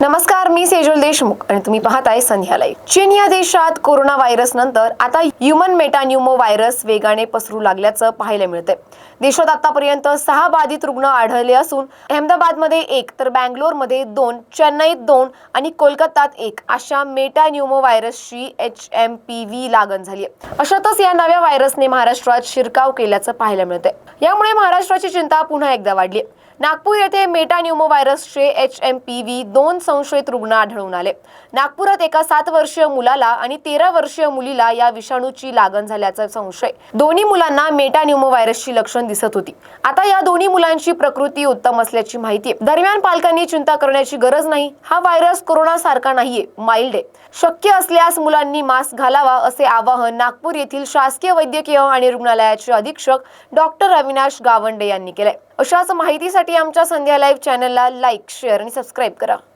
नमस्कार मी सेजल देशमुख आणि तुम्ही पाहताय संध्या लाईव्ह चीन या देशात कोरोना व्हायरस नंतर आता ह्युमन मेटान्युमो व्हायरस वेगाने पसरू लागल्याचं पाहायला मिळतंय. देशात आतापर्यंत सहा बाधित रुग्ण आढळले असून अहमदाबादमध्ये एक तर बँगलोरमध्ये दोन चेन्नईत दोन आणि कोलकातात एक अशा मेटान्युमो व्हायरसची एच एम पी व्ही लागण झाली आहे अशातच या नव्या व्हायरसने महाराष्ट्रात शिरकाव केल्याचं पाहायला मिळतंय. यामुळे महाराष्ट्राची चिंता पुन्हा एकदा वाढली आहे. नागपूर येथे मेटान्युमो व्हायरसचे एच एम पी व्ही दोन संशयित रुग्ण आढळून आले. नागपुरात एका सात वर्षीय मुलाला आणि तेरा वर्षीय मुलीला या विषाणूची लागण झाल्याचा संशय. दोन्ही मुलांना मेटान्युमो व्हायरसची लक्षण दिसत होती. आता या दोन्ही मुलांची प्रकृती उत्तम असल्याची माहिती दरम्यान पालकांनी चिंता करण्याची गरज नाही. हा व्हायरस कोरोना सारखा नाहीये माइल्ड आहे. शक्य असल्यास मुलांनी मास्क घालावा असे आवाहन नागपूर येथील शासकीय वैद्यकीय आणि रुग्णालयाचे अधीक्षक डॉक्टर अविनाश गावंडे यांनी केलंय. अशाच माहितीसाठी आमच्या संध्या लाईव्ह चॅनलला लाईक शेअर आणि सबस्क्राईब करा.